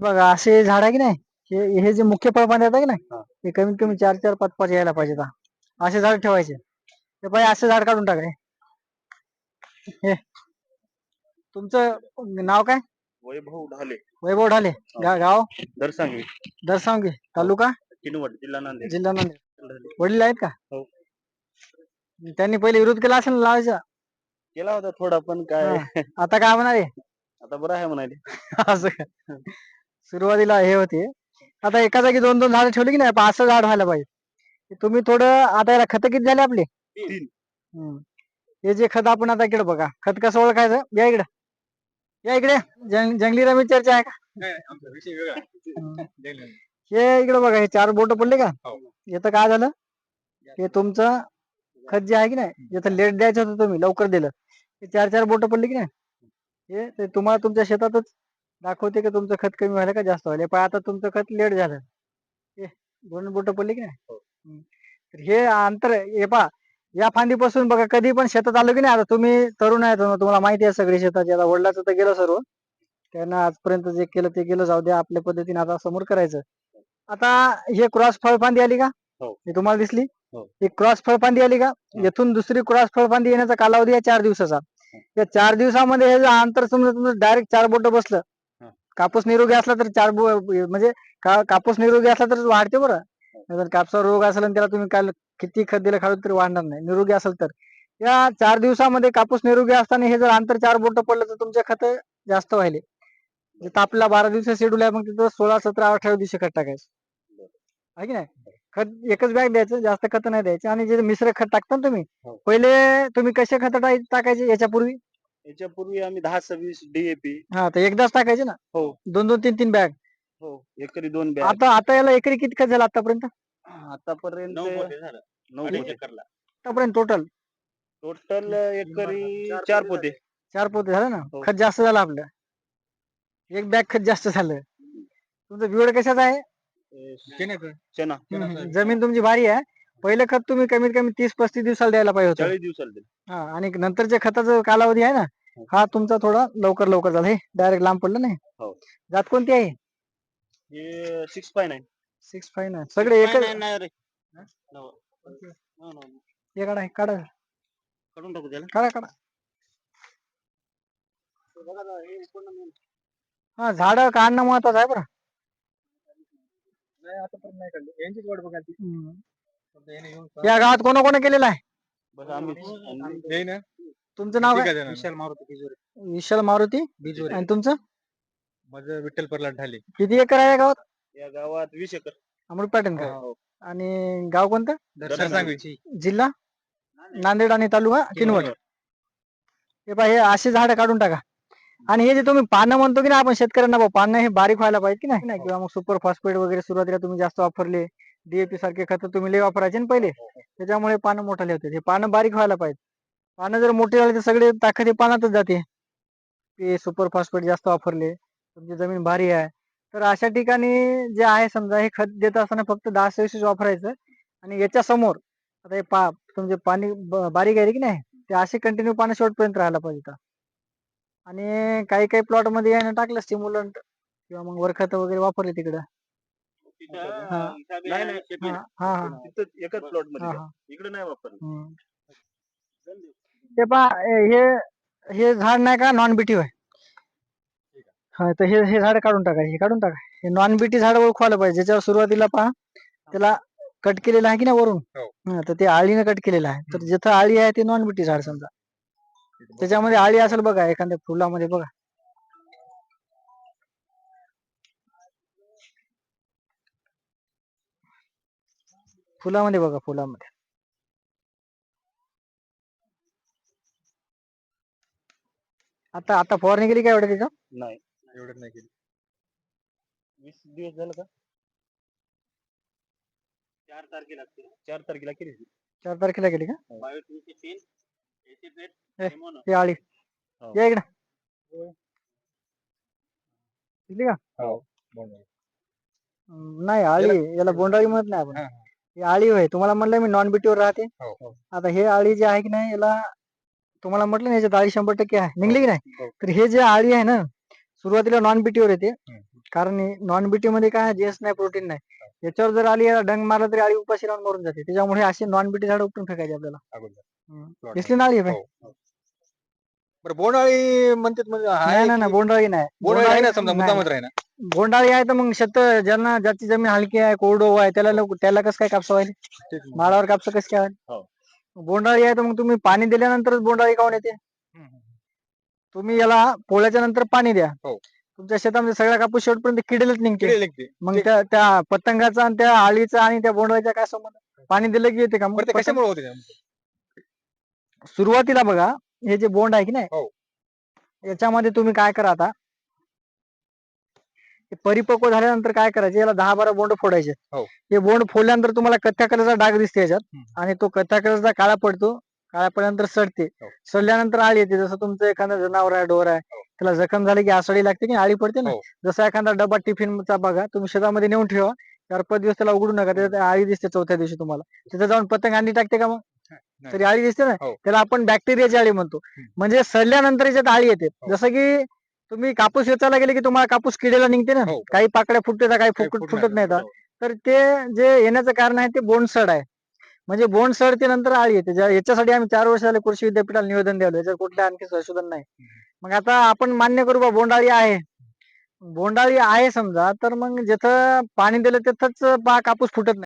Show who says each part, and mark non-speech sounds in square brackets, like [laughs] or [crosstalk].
Speaker 1: बघा असे झाड आहे की नाही हे हे जे मुख्य फळबांधे येतात की नाही
Speaker 2: हा.
Speaker 1: हे कमीत कमी चार चार पाच पाच यायला पाहिजे असे झाड ठेवायचे. ते पाहिजे असे झाड काढून टाका हे. हे. तुमचं नाव काय?
Speaker 2: वैभव ढाले.
Speaker 1: वैभव ढाले. गा- गाव?
Speaker 2: दरसांगवी
Speaker 1: दरसांगी. तालुका?
Speaker 2: किनवट जिल्हा नांदेड.
Speaker 1: जिल्हा नांदेड.
Speaker 2: ढाले.
Speaker 1: वडील आहेत का?
Speaker 2: हो.
Speaker 1: त्यांनी पहिले विरोध केला असेल ना लावायचा?
Speaker 2: केला होता थोडा पण काय?
Speaker 1: आता काय आहे? [laughs]
Speaker 2: आता बरं आहे म्हणाले. [laughs]
Speaker 1: असं का? सुरुवातीला हे होते. आता एका जागी दोन दोन झाडं ठेवली की नाही असं झाड व्हायला पाहिजे. तुम्ही थोडं आता याला खत किती झाले आपले. हे जे खत आपण आता इकडे बघा. खत कसं ओळखायचं? या इकडे. या इकडे. जंग- जंगली रमी चर्चा आहे का. हे इकडे बघा हे चार बोट पडले का?
Speaker 2: हो.
Speaker 1: याचं काय झालं? हे तुमचं खत जे आहे की नाही याचं लेट द्यायचं होतं तुम्ही लवकर दिलं. हे चार चार बोट पडली की नाही? हे ते तुम्हाला तुमच्या शेतातच दाखवते की तुमचं खत कमी व्हायला का जास्त व्हायला? पण आता तुमचं खत लेट झालं. हे दोन बोट पडली की नाही?
Speaker 2: हो.
Speaker 1: तर हे अंतर हे पा या फांदीपासून बघा कधी पण शेतात आलो की नाही आता तुम्ही तरुण आहेत ना, तुम्हाला माहिती आहे सगळी शेताची आता वडिलाचं तर गेलं सर्व. त्यांना आजपर्यंत जे केलं ते केलं जाऊ द्या आपल्या पद्धतीने आता समोर करायचं. आता हे क्रॉस फळफांदी आली का?
Speaker 2: हो.
Speaker 1: हे तुम्हाला दिसली?
Speaker 2: हो.
Speaker 1: ही क्रॉस फळफांदी आली का. येथून दुसरी क्रॉस फळफांदी येण्याचा कालावधी आहे चार दिवसाचा. या चार दिवसामध्ये हे अंतर समजा तुमचं डायरेक्ट चार बोट बसलं. कापूस निरोगी असला तर चार बो म्हणजे का- कापूस निरोगी असला तर वाढते बरं. जर कापसावर रोग असेल आणि त्याला तुम्ही काय किती खत दिलं खाली तरी वाढणार नाही. निरोगी असेल तर. या चार दिवसामध्ये कापूस निरोगी असताना हे जर अंतर चार बोट पडलं तर तुमचे खत जास्त व्हायले. जे तापला बारा दिवस शेड्यूल आहे मग तिथं सोळा सतरा अठरा दिवशी खत टाकायचं. आहे की नाही? खत एकच बॅग द्यायचं जास्त खत नाही द्यायचे. आणि जे मिश्र खत टाकता ना तुम्ही
Speaker 2: हो.
Speaker 1: पहिले तुम्ही कसे खत टाकायचे याच्यापूर्वी?
Speaker 2: याच्यापूर्वी आम्ही दहा सव्वीस डीएपी
Speaker 1: हा तर एकदाच टाकायचे ना?
Speaker 2: हो.
Speaker 1: दोन दोन तीन तीन बॅग.
Speaker 2: हो एकरी दोन बॅग.
Speaker 1: आता आता याला एकरी किती खत झालं आतापर्यंत?
Speaker 2: आतापर्यंत नऊ पोते
Speaker 1: आतापर्यंत टोटल
Speaker 2: टोटल एकरी चार पोते
Speaker 1: चार पोते झालं ना?
Speaker 2: हो.
Speaker 1: खत जास्त झालं आपलं. एक बॅग खत जास्त झालं. तुमचं बिवड कशाचं आहे?
Speaker 2: चना
Speaker 1: हम्म, जमीन तुमची भारी आहे. पहिलं खत तुम्ही कमीत कमी तीस पस्तीस दिवसाला द्यायला पाहिजे होतं.
Speaker 2: चाळीस दिवसाला दिले.
Speaker 1: हा आणि नंतरच्या खताचा कालावधी आहे ना हा. तुमचा थोडा लवकर लवकर झाला. हे डायरेक्ट लांब पडलं नाही?
Speaker 2: हो.
Speaker 1: जात कोणती आहे?
Speaker 2: हे six five nine
Speaker 1: six five ना सगळे एकच
Speaker 2: नाही रे. हो, हो.
Speaker 1: हे काढा हे काढा.
Speaker 2: काढून टाकू त्याला?
Speaker 1: काढा काढा. हा झाड काढणं महत्वाचं आहे बरं. या गावात कोण कोण केलेलं आहे? तुमचं नाव काय?
Speaker 3: विशाल मारुती
Speaker 1: विशाल मारुती?
Speaker 3: बिजोरे.
Speaker 1: आणि तुमचं?
Speaker 3: माझं विठ्ठल प्रल्हाद ढाले.
Speaker 1: किती एकर आहे या गावात?
Speaker 2: या गावात वीस एकर.
Speaker 1: अमृत पॅटर्न का?
Speaker 2: हो.
Speaker 1: आणि गाव कोणतं? जिल्हा? नांदेड. आणि तालुका? किनवट. हे पहा हे असे झाड काढून टाका. आणि हे जे तुम्ही पानं म्हणतो की नाही आपण शेतकऱ्यांना भाऊ पानं हे बारीक व्हायला पाहिजे की नाही? किंवा मग सुपर फॉस्फेट वगैरे सुरुवातीला तुम्ही जास्त वापरले. डीएपी सारखे खत तुम्ही लय वापरायचे ना पहिले. त्याच्यामुळे पानं मोठाले होते. हे पानं बारीक व्हायला पाहिजे पानं जर मोठे झाले तर सगळे ताकद हे पानातच जाते. ते सुपर फॉस्फेट जास्त वापरले. तुमची जमीन भारी आहे. तर अशा ठिकाणी जे आहे समजा हे खत देत असताना फक्त दहा सव्वीस वापरायचं. आणि याच्या समोर आता हे पा तुमचे पाणी बारीक आहे की नाही? ते असे कंटिन्यू पाणी शेवटपर्यंत राहायला पाहिजे. आणि काही काही प्लॉटमध्ये यानं टाकलं स्टिम्युलंट किंवा मग वरखत वगैरे वापरले तिकडं. हा.
Speaker 2: नाही नाही शेती
Speaker 1: हा हा हा.
Speaker 2: तिथं एकच प्लॉट मध्ये
Speaker 1: हा.
Speaker 2: इकडे नाही वापरलं
Speaker 1: हम्म. ते पा हे हे झाड नाही का नॉन बीटी होय? हा तर हे हे झाड काढून टाका हे काढून टाका. हे नॉन बीटी झाड ओळखवायला पाहिजे. ज्याच्यावर सुरुवातीला पहा त्याला कट केलेलं आहे की नाही वरून?
Speaker 3: हो.
Speaker 1: हा, तर ते आळीनं कट केलेलं आहे. तर जिथं आळी आहे ते नॉन बीटी झाड समजा. त्याच्यामध्ये आळी असेल बघा एखाद्या फुलामध्ये बघा. फुलामध्ये बघा फुलामध्ये. आता आता फवारणी केली काय एवढं तिथं?
Speaker 2: नाही
Speaker 3: एवढं नाही केली.
Speaker 2: वीस दिवस झालं का? चार तारखेला चार तारखेला केली.
Speaker 1: चार तारखेला केली का?
Speaker 2: बावीस वीसशे तीन
Speaker 1: हे. ही आळी.
Speaker 2: हो.
Speaker 1: या इकडं. का? हम्म, नाही आळी याला बोंडाळी म्हणत नाही आपण.
Speaker 3: हा,
Speaker 1: ही आळी होय. तुम्हाला म्हणलं मी नॉन बीटीवर राहते.
Speaker 3: हो.
Speaker 1: आता हे आळी जे आहे की नाही याला तुम्हाला म्हटलं ना याच्यात आळी शंभर टक्के आहे. निघली की नाही?
Speaker 3: हो.
Speaker 1: तर हे जे आळी आहे ना सुरुवातीला नॉन बीटीवर येते. कारण नॉन बीटी मध्ये काय जेस नाही प्रोटीन नाही. याच्यावर जर आली याला डंग मारला तरी आळी उपाशी राहून मरून जाते. त्याच्यामुळे असे नॉन बीटी झाड उपटून फेकायचे आपल्याला.
Speaker 3: अगोदर.
Speaker 1: हम्म.
Speaker 3: Plot
Speaker 1: दिसली ना आळी हे.
Speaker 3: हो, हो. बरं बोंडाळी म्हणतात म्हणजे आहे
Speaker 1: नाही नाही नाही
Speaker 3: की-
Speaker 1: बोंडाळी नाही.
Speaker 3: बोंडाळी आहे ना समजा
Speaker 1: नाही,
Speaker 3: मुद्दामच आहे ना
Speaker 1: बोंडाळी आहे तर मग शेत ज्यांना ज्याची जमीन हलकी आहे कोरडो आहे त्याला त्याला कसं काय कापसा व्हायला. माळावर कापसा कसं काय व्हायला?
Speaker 2: हो.
Speaker 1: बोंडाळी आहे तर मग तुम्ही पाणी दिल्यानंतरच बोंडाळी काऊन येते. तुम्ही याला पोळ्याच्या नंतर पाणी द्या
Speaker 3: हो.
Speaker 1: तुमच्या शेतामध्ये सगळा कापूस शेवटपर्यंत किडेलच निघते. मग त्या त्या पतंगाचा आणि त्या आळीचा आणि त्या बोंडवायचा काय संबंध पाणी दिलं की येते का मग पतंग-
Speaker 3: कशामुळे होते?
Speaker 1: सुरुवातीला बघा हे जे बोंड आहे की नाही
Speaker 3: हो.
Speaker 1: याच्यामध्ये तुम्ही काय करा आता हे परिपक्व झाल्यानंतर काय करायचे याला दहा बारा बोंड फोडायचे
Speaker 3: हो.
Speaker 1: हे बोंड फोडल्यानंतर तुम्हाला कथ्या कलरचा डाग दिसते याच्यात
Speaker 3: हम्म.
Speaker 1: आणि तो कथ्या कलरचा काळा पडतो काळा पडल्यानंतर सडते
Speaker 3: हो.
Speaker 1: सडल्यानंतर आळी येते जसं तुमचं एखादं जनावर आहे डोर आहे त्याला जखम झाली की आसळी लागते की आळी पडते ना
Speaker 3: हो.
Speaker 1: जसा एखादा डबा टिफिनचा बघा तुम्ही शेतामध्ये नेऊन ठेवा चार पाच दिवस त्याला उघडू नका त्याच्यात आळी दिसते चौथ्या दिवशी तुम्हाला तिथे जाऊन पतंग अंडी टाकते का मग
Speaker 3: नाही.
Speaker 1: तरी आळी दिसते ना
Speaker 3: हो.
Speaker 1: त्याला आपण बॅक्टेरियाची आळी म्हणतो
Speaker 3: हम्म.
Speaker 1: म्हणजे सडल्यानंतर याच्यात आळी येते
Speaker 3: हो.
Speaker 1: जसं की तुम्ही कापूस वेचायला गेले की तुम्हाला कापूस किडेला निघते ना?
Speaker 3: हो.
Speaker 1: काही पाकड्या फुटते काही
Speaker 3: काही
Speaker 1: फुकट फुटत नाही. तर. ते जे येण्याचं कारण आहे ते बोंडसड आहे. म्हणजे बोंडसड ते नंतर आळी येते. ज्या- याच्यासाठी आम्ही चार वर्ष झाले कृषी विद्यापीठाला निवेदन द्यालो याच्यात कुठलं आणखी संशोधन नाही. मग आता आपण मान्य करू बा बोंडाळी आहे. बोंडाळी आहे समजा तर मग जिथं पाणी दिलं तिथंच बा कापूस फुटत नाही.